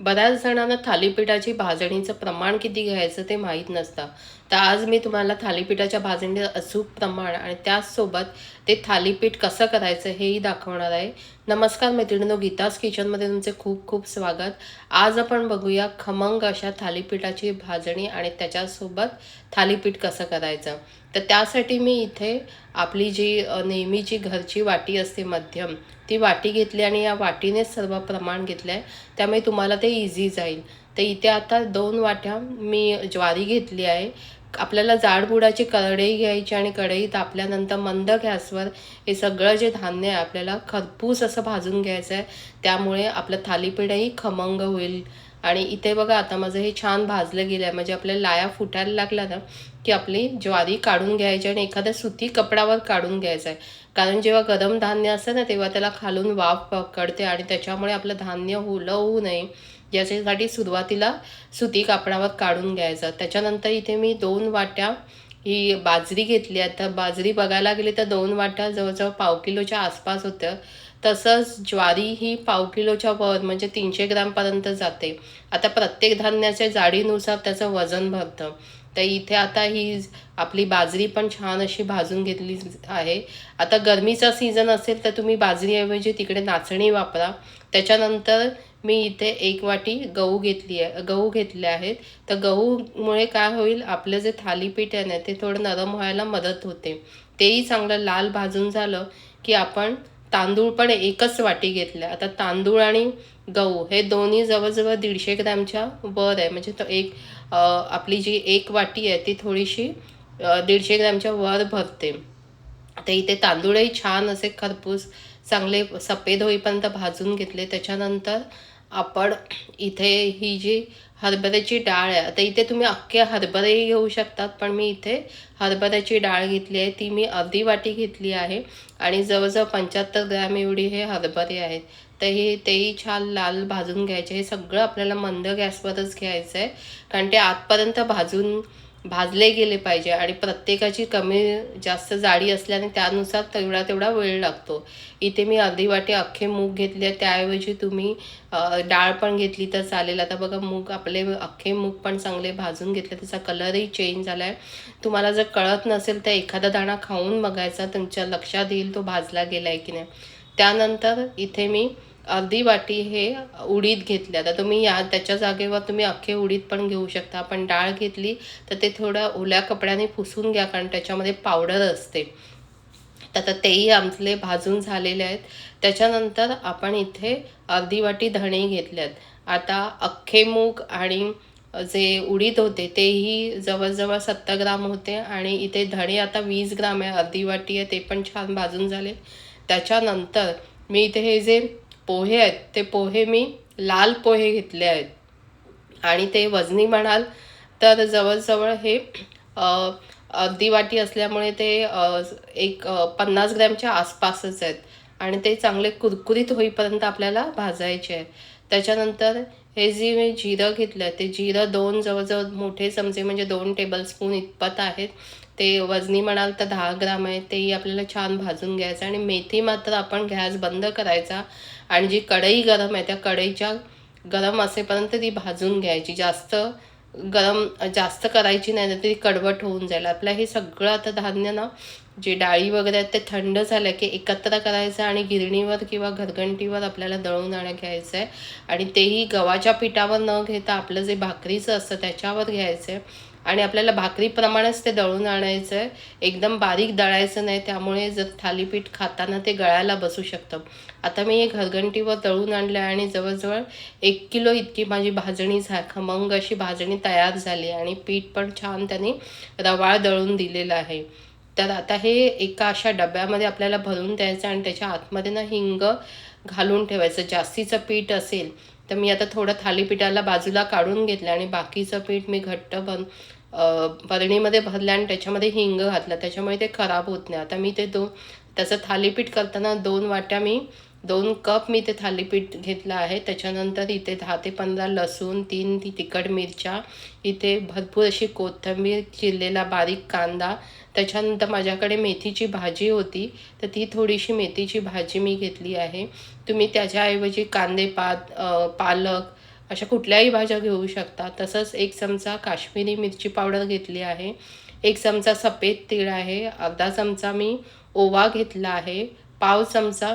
बऱ्याच जणांना थालीपीठाची भाजणीचं प्रमाण किती घ्यायचं ते माहीत नसतं. तर आज मी तुम्हाला थालीपीठाच्या भाजणीचं अचूक प्रमाण आणि त्याचसोबत ते थालीपीठ कसं करायचं हेही दाखवणार आहे. नमस्कार मैत्रिणींनो गीतास किचनमध्ये तुमचे खूप खूप स्वागत. आज आपण बघूया खमंग अशा थालीपीठाची भाजणी आणि त्याच्यासोबत थालीपीठ कसं करायचं. तर त्यासाठी मी इथे आपली जी नेहमीची घरची वाटी असते मध्यम ती वाटी घेतली आणि या वाटीनेच सर्व प्रमाण घेतलं आहे त्यामुळे तुम्हाला ते इझी जाईल. तर इथे आता दोन वाट्या मी ज्वारी घेतली आहे. आपल्याला जाडबुडाची कढई घ्यायची आणि कढई तापल्यानंतर मंद गॅसवर हे सगळं जे धान्य आहे आपल्याला खरपूस असं भाजून घ्यायचं आहे. त्यामुळे आपलं थालीपीठही खमंग होईल. आणि इथे बघा आता माझं हे छान भाजलं गेलं आहे. म्हणजे आपल्याला लाया फुटायला लागला ना की आपली ज्वारी काढून घ्यायची आणि एखाद्या सुती कपड्यावर काढून घ्यायचं आहे. कारण जेव्हा गरम धान्य असतं ना तेव्हा त्याला खालून वाफ पकडते आणि त्याच्यामुळे आपलं धान्य होलं होऊ नये. याच्यासाठी सुरुवातीला सुती कापडावर काढून घ्यायचं. त्याच्यानंतर इथे मी दोन वाट्या ही बाजरी घेतली. आहे तर बाजरी बघायला गेली तर दोन वाट्या जवळजवळ पाव किलोच्या आसपास होत्या. तसंच ज्वारी ही पाव किलोच्या वर म्हणजे तीनशे ग्रामपर्यंत जाते. आता प्रत्येक धान्याच्या जाडीनुसार त्याचं वजन भरतं. तर इथे आता ही आपली बाजरी पण छान अशी भाजून घेतली आहे. आता गरमीचा सीझन असेल तर तुम्ही बाजरीऐवजी तिकडे नाचणी वापरा. त्याच्यानंतर मी इथे एक वाटी गहू घेतली आहे गहू घेतले आहेत. तर गहूमुळे काय होईल आपलं जे थालीपीठ आहे ना ते थोडं नरम व्हायला मदत होते. तेही चांगलं लाल भाजून झालं की आपण तांदूळ पण एकच वाटी घेतलं. आता तांदूळ आणि गहू हे दोन्ही जवळजवळ दीडशे ग्रॅमच्या वर आहे. म्हणजे तो एक आपली जी एक वाटी आहे ती थोडीशी दीडशे ग्रॅमच्या वर भरते. तर इथे तांदूळही छान असे खरपूस चांगले सफेद होईपर्यंत भाजून घेतले. त्याच्यानंतर आपण इथे ही जी हरभऱ्याची डाळ आहे आता इथे तुम्ही अख्खे हरभरेही घेऊ शकतात पण मी इथे हरभऱ्याची डाळ घेतली आहे ती मी अर्धी वाटी घेतली आहे आणि जवळजवळ पंच्याहत्तर ग्रॅम एवढी हे हरभरे आहेत. तर हे तेही छान लाल भाजून घ्यायचे हे सगळं आपल्याला मंद गॅसवरच घ्यायचं आहे कारण ते आतपर्यंत भाजून भाजले गेले पाहिजे आणि प्रत्येकाची कमी जास्त जाडी असल्याने त्यानुसार तेवढा तेवढा वेळ लागतो. इथे मी अर्धी वाटी अख्खे मूग घेतले त्याऐवजी तुम्ही डाळ पण घेतली तर चालेल. आता बघा मूग आपले अख्खे मूग पण चांगले भाजून घेतले. त्याचा कलरही चेंज झाला आहे तुम्हाला जर कळत नसेल तर एखादा दाणा खाऊन बघायचा. तुमच्या लक्षात येईल तो भाजला गेला आहे की नाही. त्यानंतर इथे मी अर्धी वाटी हे उडीद घेतल्या तर तुम्ही या त्याच्या जागेवर तुम्ही अख्खे उडीद पण घेऊ शकता. पण डाळ घेतली तर ते थोडं ओल्या कपड्याने पुसून घ्या कारण त्याच्यामध्ये पावडर असते. तर आता तेही आमचे भाजून झालेले आहेत. त्याच्यानंतर आपण इथे अर्धी वाटी धणे घेतल्यात आता अख्खे मूग आणि जे उडीद होते तेही जवळजवळ सत्तर ग्राम होते आणि इथे धणे आता वीस ग्राम आहे. अर्धी वाटी आहे ते पण छान भाजून झाले. त्याच्यानंतर मी इथे हे जे पोहे आहेत ते पोहे मी लाल पोहे घेतले आहेत. आणि ते वजनी म्हणाल तर जवळजवळ हे अर्धी वाटी असल्यामुळे ते एक पन्नास ग्रॅमच्या आसपासच आहेत. आणि ते चांगले कुरकुरीत होईपर्यंत आपल्याला भाजायचे आहे त्याच्यानंतर हे जी मी जिरं घेतलं आहे ते जिरं दोन जवळजवळ मोठे चमचे म्हणजे दोन टेबलस्पून इतपत आहेत. ते वजनी म्हणाल तर दहा ग्राम आहे तेही आपल्याला छान भाजून घ्यायचं आणि मेथी मात्र आपण गॅस बंद करायचा आणि जी कढई गरम आहे त्या कढईच्या गरम असेपर्यंत ती भाजून घ्यायची. जास्त गरम जास्त करायची नाही तर ती कडवट होऊन जाईल. आपलं हे सगळं आता धान्य ना जे डाळी वगैरे आहेत ते थंड झालं की एकत्र करायचं आणि गिरणीवर किंवा घरघंटीवर आपल्याला दळून आणं घ्यायचं आहे आणि तेही गव्हाच्या पिठावर न घेता आपलं जे भाकरीचं असतं त्याच्यावर घ्यायचं आहे आणि आपल्याला भाकरीप्रमाणेच ते दळून आणायचं आहे एकदम बारीक दळायचं नाही त्यामुळे जर थालीपीठ खाताना ते गळायला बसू शकतं. आता मी हे घरघंटीवर दळून आणलं आहे आणि जवळजवळ एक किलो इतकी माझी भाजणी झा खमंग अशी भाजणी तयार झाली आणि पीठ पण छान त्यांनी रवाळ दळून दिलेलं आहे. तर आता हे एका अशा डब्यामध्ये आपल्याला भरून द्यायचं आणि त्याच्या आतमध्ये ना हिंग घालून ठेवायचं. जास्तीचं पीठ असेल तर मी आता थोडं थालीपीठाला बाजूला काढून घेतलं आणि बाकीचं पीठ मी घट्ट बन बरणीमध्ये भरल्या आणि त्याच्यामध्ये हिंग घातलं. त्याच्यामुळे ते खराब होत नाही. आता मी ते दोन त्याचं थालीपीठ करताना दोन वाट्या मी दोन कप मी ते थालीपीठ घेतलं आहे. त्याच्यानंतर इथे दहा ते पंधरा लसूण तीन ती तिखट मिरच्या इथे भरपूर अशी कोथिंबीर चिरलेला बारीक कांदा. त्याच्यानंतर माझ्याकडे मेथीची भाजी होती. तर ती थोडीशी मेथीची भाजी मी घेतली आहे. तुम्ही त्याच्याऐवजी कांदे पात पालक अशा कुठल्याही भाज्या घेऊ शकता. तसंच एक चमचा काश्मीरी मिरची पावडर घेतली आहे. एक चमचा सफेद तीळ आहे. अर्धा चमचा मी ओवा घेतला आहे. पाव चमचा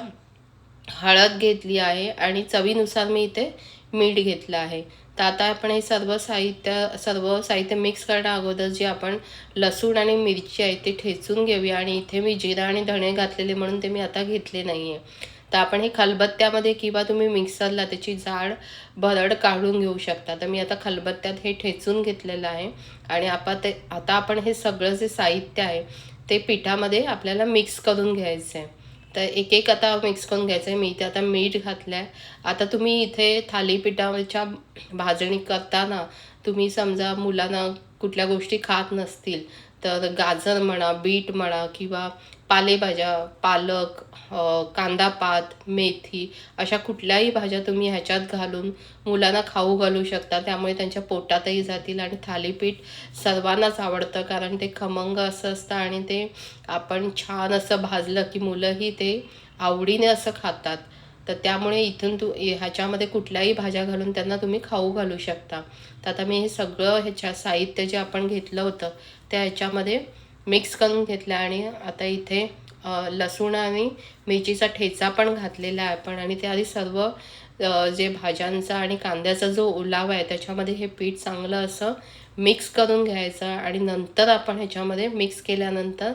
हळद घेतली आहे आणि चवीनुसार मी इथे मीठ घेतलं आहे. तर आता आपण हे सर्व साहित्य सर्व साहित्य मिक्स करण्या अगोदर जे आपण लसूण आणि मिरची आहे ते ठेचून घेऊया आणि इथे मी जिरा आणि धणे घातलेले म्हणून ते मी आता घेतले नाही आहे तर आपण हे खलबत्त्यामध्ये किंवा तुम्ही मिक्सरला त्याची जाड भरड काढून घेऊ शकता. तर मी आता खलबत्त्यात हे ठेचून घेतलेलं आहे. आणि आपण ते आता आपण हे सगळं जे साहित्य आहे ते पिठामध्ये आपल्याला मिक्स करून घ्यायचं आहे तर एक एक आता मिक्स करून घ्यायचं आहे मी इथे आता मीठ घातलं आहे आता तुम्ही इथे थालीपीठाच्या भाजणी करताना तुम्ही समजा मुलांना कुठल्या गोष्टी खात नसतील तर गाजर म्हणा बीट म्हणा किंवा पालेभाज्या पालक कांदापात कांदा पात मेथी अशा कुठल्याही भाज्या तुम्ही ह्याच्यात घालून मुलांना खाऊ घालू शकता. त्यामुळे त्यांच्या पोटातही जातील आणि थालीपीठ सर्वांनाच आवडतं कारण ते खमंग असं असतं आणि ते आपण छान असं भाजलं की मुलंही ते आवडीने असं खातात. तर त्यामुळे इथून तू ह्याच्यामध्ये कुठल्याही भाज्या घालून त्यांना तुम्ही खाऊ घालू शकता. तर आता मी हे सगळं ह्याच्या साहित्य जे आपण घेतलं होतं त्या ह्याच्यामध्ये मिक्स करून घेतलं आणि आता इथे लसूण आणि मिरचीचा ठेचा पण घातलेला आहे आपण. आणि ते आधी सर्व जे भाज्यांचा आणि कांद्याचा जो ओलावा आहे त्याच्यामध्ये हे पीठ चांगलं असं मिक्स करून घ्यायचं आणि नंतर आपण ह्याच्यामध्ये मिक्स केल्यानंतर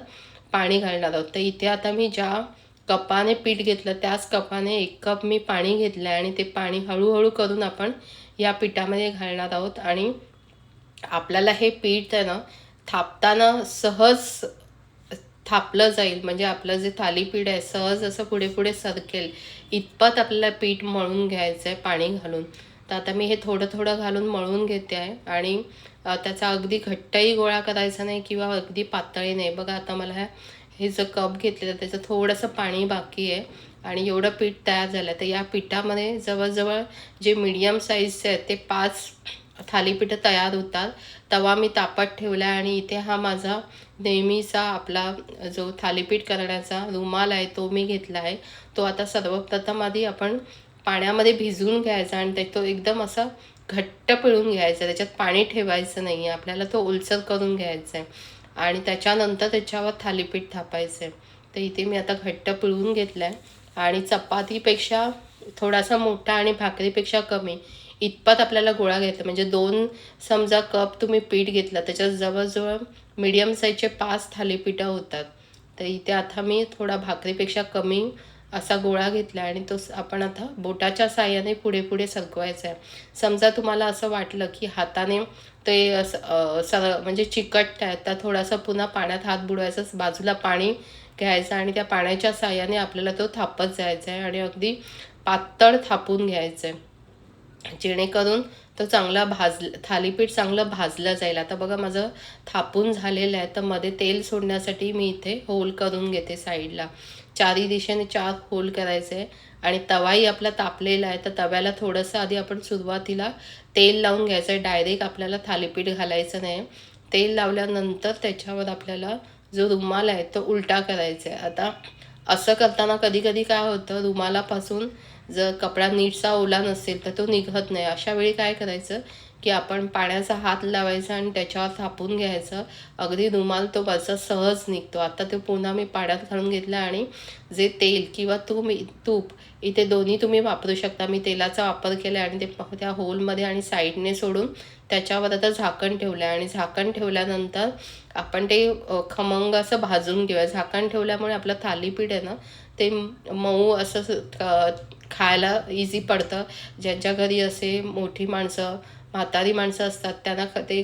पाणी घालणार आहोत. तर इथे आता मी ज्या कपाने पीठ घेतलं त्याच कपाने एक कप मी पाणी घेतलं आहे आणि ते पाणी हळूहळू करून आपण या पिठामध्ये घालणार आहोत. आणि आपल्याला हे पीठ आहे ना थापताना सहज थापलं जाईल. म्हणजे आपलं जे थालीपीठ आहे सहज असं पुढे पुढे सरकेल. इतपत आपल्याला पीठ मळून घ्यायचं आहे पाणी घालून. तर आता मी हे थोडं थोडं घालून मळून घेते आहे आणि त्याचा अगदी घट्टही गोळा करायचा नाही किंवा अगदी पातळी नाही. बघा आता मला हे जो कप घेतलेलं त्याचं थोडंसं पाणी बाकी आहे आणि एवढं पीठ तयार झालं तर या पिठामध्ये जवळजवळ जे मीडियम साईजचे आहेत ते पाच थालीपीठं तयार होतात. तवा मी तापत ठेवला आहे आणि इथे हा माझा नेहमीचा आपला जो थालीपीठ करण्याचा रुमाल आहे तो मी घेतला आहे तो आता सर्वप्रथम आधी आपण पाण्यामध्ये भिजवून घ्यायचा आणि ते तो एकदम असा घट्ट पिळून घ्यायचा. त्याच्यात पाणी ठेवायचं नाही आहे आपल्याला तो ओलसर करून घ्यायचा आहे आणि त्याच्यानंतर त्याच्यावर थालीपीठ थापायचं आहे तर इथे मी आता घट्ट पिळून घेतलं आहे आणि चपातीपेक्षा थोडासा मोठा आणि भाकरीपेक्षा कमी इतपत आपल्याला गोळा घेतला. म्हणजे दोन समजा कप तुम्ही पीठ घेतला त्याच्यात जवळजवळ मीडियम साईजचे पाच थालीपीठं होतात. तर इथे आता मी थोडा भाकरीपेक्षा कमी असा गोळा घेतला आणि तो आपण आता बोटाच्या साहाय्याने पुढे पुढे सरकवायचा आहे. समजा तुम्हाला असं वाटलं की हाताने ते असं सर म्हणजे चिकट आहे तर थोडासा पुन्हा पाण्यात हात बुडवायचा बाजूला पाणी घ्यायचं आणि त्या पाण्याच्या साहाय्याने आपल्याला तो थापत जायचा आहे आणि अगदी पातळ थापून घ्यायचं आहे. जेणेकरून तो चांगला भाज थालीपीठ चांगलं भाजलं जाईल. आता बघा माझं थापून झालेलं आहे. तर मध्ये तेल सोडण्यासाठी मी इथे होल करून घेते साईडला. चारी दिशेने चार होल करायचे आहे आणि तवाही आपला तापलेला आहे. तर तव्याला थोडंसं आधी आपण सुरुवातीला तेल लावून घ्यायचं आहे. डायरेक्ट आपल्याला थालीपीठ घालायचं नाही. तेल लावल्यानंतर त्याच्यावर आपल्याला जो रुमाल आहे तो उलटा करायचा आहे. आता असं करताना कधी कधी काय होतं रुमालापासून जर कपडा नीटचा ओला नसेल तर तो निघत नाही. अशा वेळी काय करायचं की आपण पाण्याचा हात लावायचा आणि त्याच्यावर थापून घ्यायचं. अगदी रुमाल तो माझा सहज निघतो. आता तो पुन्हा मी पाण्यात घालून घेतलं आणि जे तेल किंवा तूप तूप इथे दोन्ही तुम्ही वापरू शकता. मी तेलाचा वापर केला आणि ते त्या होलमध्ये आणि साईडने सोडून त्याच्यावर आता झाकण ठेवलं आहे आणि झाकण ठेवल्यानंतर आपण ते खमंग असं भाजून घेऊया. झाकण ठेवल्यामुळे आपलं थालीपीठ आहे ना ते मऊ असं खायला इझी पडतं. ज्यांच्या घरी असे मोठी माणसं म्हातारी माणसं असतात त्यांना ते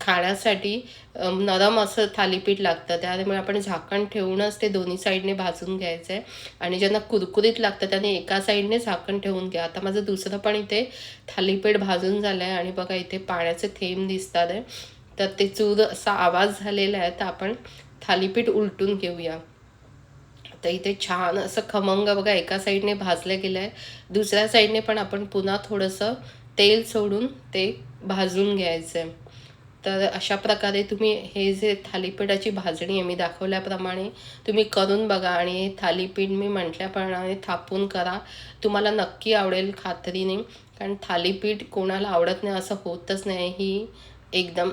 खाण्यासाठी नरम असं थालीपीठ लागतं. त्यामुळे आपण झाकण ठेवूनच ते दोन्ही साईडने भाजून घ्यायचं आहे आणि ज्यांना कुरकुरीत लागतं त्यांनी एका साईडने झाकण ठेवून घ्या. आता माझं दुसरं पण इथे थालीपीठ भाजून झालं आहे आणि बघा इथे पाण्याचे थेंब दिसतात आहे तर ते चूर असा आवाज झालेला आहे तर आपण थालीपीठ उलटून घेऊया. तर इथे छान असं खमंग बघा एका साईडने भाजलं गेलं आहे दुसऱ्या साईडने पण आपण पुन्हा थोडंसं तेल सोडून ते भाजून घ्यायचं आहे तर अशा प्रकारे तुम्ही हे जे थालीपीठाची भाजणी आहे मी दाखवल्याप्रमाणे तुम्ही करून बघा आणि हे थालीपीठ मी म्हटल्याप्रमाणे थापून करा. तुम्हाला नक्की आवडेल खात्रीने कारण थालीपीठ कोणाला आवडत नाही असं होतच नाही. ही एकदम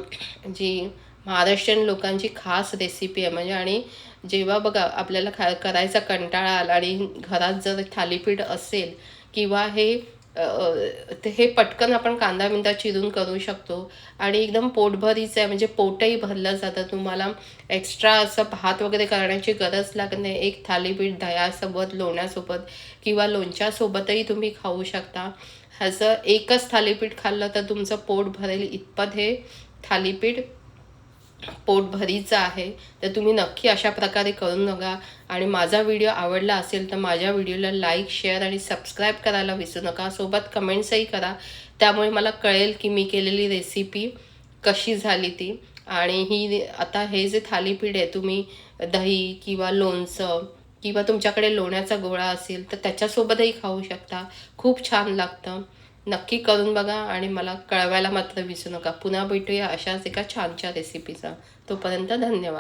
जी महाराष्ट्रीयन लोकांची खास रेसिपी आहे. म्हणजे आणि जेव्हा बघा आपल्याला खा करायचा कंटाळा आला आणि घरात जर थालीपीठ असेल किंवा हे ते हे पटकन आपण कांदा बिंदा चिरून करू शकतो. आणि एकदम पोटभरीचं आहे. म्हणजे पोटही भरलं जातं. तुम्हाला एक्स्ट्रा असं भात वगैरे करण्याची गरज लागत नाही. एक थालीपीठ दह्यासोबत लोण्यासोबत किंवा लोणच्यासोबतही तुम्ही खाऊ शकता. ह्याचं एकच थालीपीठ खाल्लं तर तुमचं पोट भरेल इतपत हे थालीपीठ. पोटभरीचं आहे तर तुम्ही नक्की अशा प्रकारे करून बघा. आणि माझा व्हिडिओ आवडला असेल तर माझ्या व्हिडिओला लाईक शेअर आणि सबस्क्राईब करायला विसरू नका. सोबत कमेंट्सही करा. त्यामुळे मला कळेल की मी केलेली रेसिपी कशी झाली ती. आणि ही आता हे जे थालीपीठ आहे तुम्ही दही किंवा लोणचं किंवा तुमच्याकडे लोण्याचा गोळा असेल तर त्याच्यासोबतही खाऊ शकता. खूप छान लागतं. नक्की करून बघा आणि मला कळवायला मात्र विसरू नका. पुन्हा भेटूया अशाच एका छानशा रेसिपीचा तोपर्यंत धन्यवाद.